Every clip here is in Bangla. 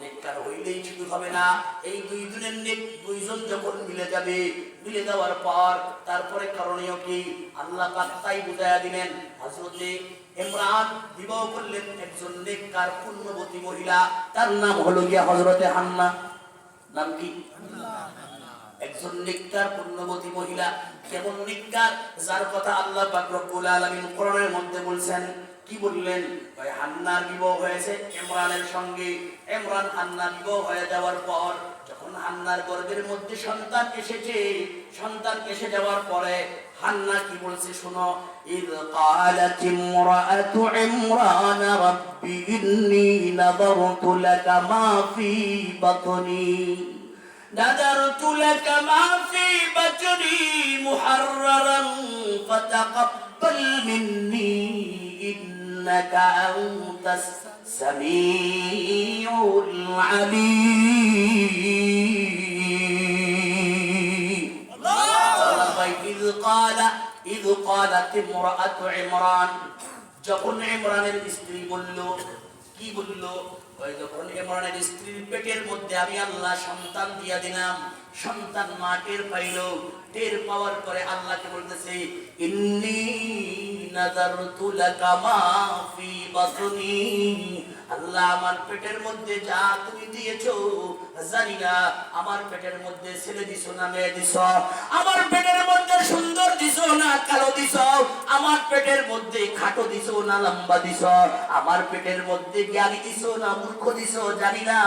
নেককার হইলেই শুধু হবে না। এই দুই দিনের নেক দুইজন যখন মিলে যাবে, মিলে যাওয়ার পর তারপরে করণীয় কি? আল্লাহ তাই বুঝাইয়া দিলেন, হযরতে ইমরান বিবাহ করলেন একজন নেককার, পুণ্যবতী মহিলা। তার নাম হলো গিয়া হযরতে হান্না। নাম কি? একজন নিকার পুণ্যবতী মহিলা। কেমন নিকার যার কথা আল্লাহ পাক রব্বুল আলামিন কোরআনের মধ্যে বলছেন কি বললেন ভাই হান্নার বিবাহ হয়েছে ইমরানের সঙ্গে ইমরান হান্নার বিবাহ হয়ে যাওয়ার পর যখন হান্নার গর্ভের মধ্যে সন্তান এসেছে সন্তান এসে যাওয়ার পরে হান্না কি বলছে শোনো إذ قالت امرأة عمران رب إني نظرت لك ما في بطني نذرت لك ما في بطني محررا فتقبل مني إنك أنت السميع العليم إذ قال إذ قالت امرأة عمران যখন ইমরানের স্ত্রী বলল কি বলল ওই যখন ইমরানের স্ত্রীর পেটের মধ্যে আমি আল্লাহ সন্তান দিয়া দিলাম সন্তান মা টের পাইল, টের পাওয়ার পরে আল্লাহকে বলতেছে, ইন্নি আল্লাহ আমার পেটের মধ্যে যা তুমি দিয়েছ, জানি না, আমার পেটের মধ্যে ছেলে দিছো না মেয়ে আমার পেটের মধ্যে সুন্দর দিছো না কালো দিছো? পেটের মধ্যে খাটো দিছো না লম্বা দিছো? আমার পেটের মধ্যে জ্ঞানী দিছো না মূর্খ দিছো? জানি না।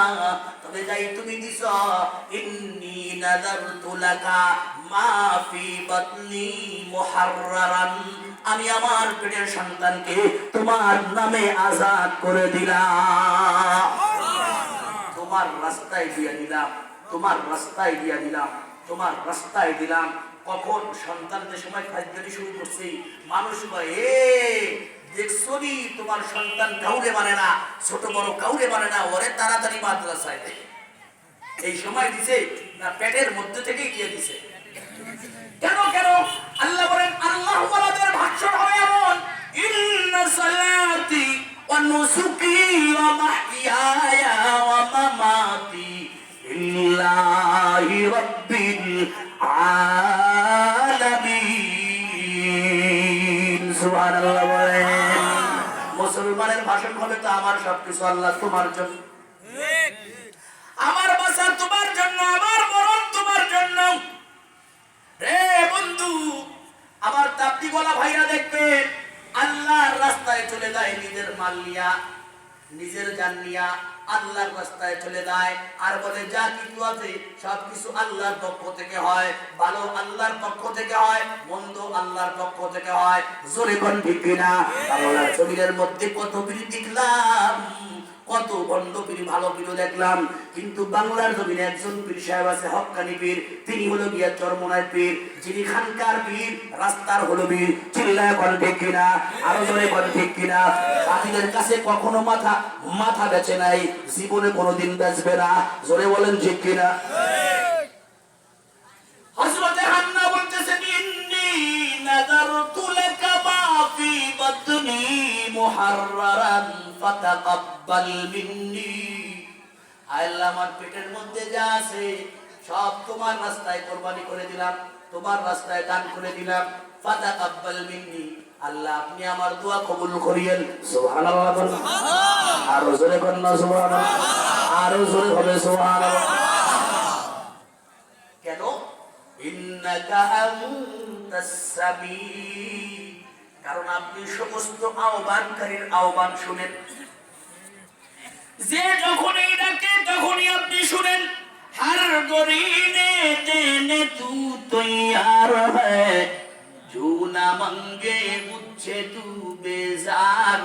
তবে যাই তুমি দিছো। ইন্নি নাযারতু লাকা মা ফি বাতনি আমি আমার পেটের সন্তানকে তোমার নামে আজাদ করে দিলাম। তোমার রাস্তায় দিয়ে দিলাম। তোমার রাস্তায় দিয়ে দিলাম। তোমার রাস্তায় দিলাম। কখন সন্তানদের সময় খাদ্যটি শুরু করছি? মানুষ এ দেখছ নি তোমার সন্তান কাউরে মানে না, ছোট বড় কাউরে মানে না, ওরে তাড়াতাড়ি মাদ্রাসায় দেয় এই সময় দিছে না পেটের মধ্যে থেকে গিয়ে দিছে। কেন কেন? আল্লাহ বলেন, আল্লাহ ওয়ালাদের ভাষণ হবে এমন, ইন্না সালাতি ওয়া নুসুকি ওয়া মাহইয়ায়া ওয়া মামাতি লিল্লাহি রাব্বিল আলামিন বলেন। মুসলমানের ভাষণ হবে তো আমার সবকিছু আল্লাহ তোমার জন্য। আমার বাসা তোমার জন্য, আমার মরণ তোমার জন্য। রে বন্ধু, আমার তাপ্তি বলা ভাইরা দেখবে আল্লাহর রাস্তায় চলে যায় নিজের মাল নিয়া। নিজের জান নিয়া আল্লাহর রাস্তায় চলে যায়। আর বলে, যা কিছু আছে সবকিছু আল্লাহর পক্ষ থেকে হয়। ভালো আল্লাহর পক্ষ থেকে হয়, মন্দ আল্লাহর পক্ষ থেকে হয়। জোরে কোন ঠিক আল্লাহর শরীরের মধ্যে কত বৃদ্ধি দেখলাম কত বন্ধ পীর, ভালো পীরও দেখলাম। কিন্তু বাংলার জমিনে একজন পীর সাহেব আছে, হকানি পীর। তিনি হলো গিয়া চরমনায় পীর। যিনি খানকার পীর, রাস্তার হলো পীর চিল্লায় কল ঠিক কিনা, আরও জোরে কল ঠিক কিনা। বাতিলের কাছে কখনো মাথা মাথা বেচে নাই। জীবনে কোনোদিন বেচবে না। জোরে বলেন ঠিক কিনা। মুহাররারান ফাতাকাব্বাল মিন্নি। আল্লাহ আমার পেটের মধ্যে যা আছে সব তোমার রাস্তায় কোরবানি করে দিলাম তোমার রাস্তায় দান করে দিলাম ফাতাকাব্বাল মিন্নি। আল্লাহ আপনি আমার দোয়া কবুল করিয়েন সুবহানাল্লাহ বলুন। আরও জোরে বলুন না সুবহানাল্লাহ। আরও জোরে হবে সুবহানাল্লাহ। কেন? ইন্নাকা আনতাস সামিঈ কারণ আপনি সমস্ত আহ্বানকারীর আহ্বান শুনেন। যে যখনই ডাকে তখনই আপনি শুনেন হার গরিনে দেনে তু তৈয়ার হ্যাঁ জু মঙ্গে উচ্ছে তু বেজার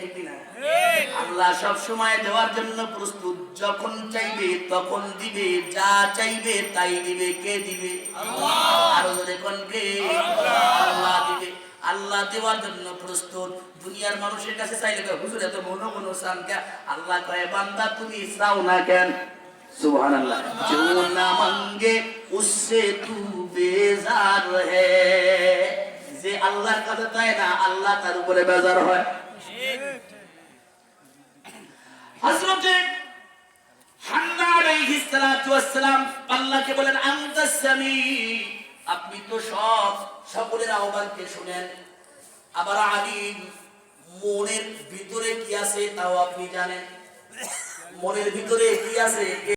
ঠিক আল্লাহ সব সময় দেওয়ার জন্য প্রস্তুত। যখন চাইবে তখন দিবে যা চাইবে তাই দিবে কে দিবে? আরও যখন কে? আল্লাহ দেওয়ার জন্য প্রস্তুত। দুনিয়ার মানুষের কাছে চাইলে হুজুর, এত মন মন সানকা আল্লাহ কয়ে, বান্দা, তুমি চাও না কেন? আল্লাহ জো না উসে তু বেজার হে। যে আল্লাহর কাছে চায় না, আল্লাহ তার উপরে বেজার হয়। হান্না আলাইহিস সালাতু ওয়াস সালাম আল্লাহকে বলেন, আনতা সামি আপনি তো সব সকলের আহ্বানকে শুনেন। আবার আলিম, মনের ভিতরে কি আছে তাও আপনি জানেন। মনের ভিতরে কি আছে?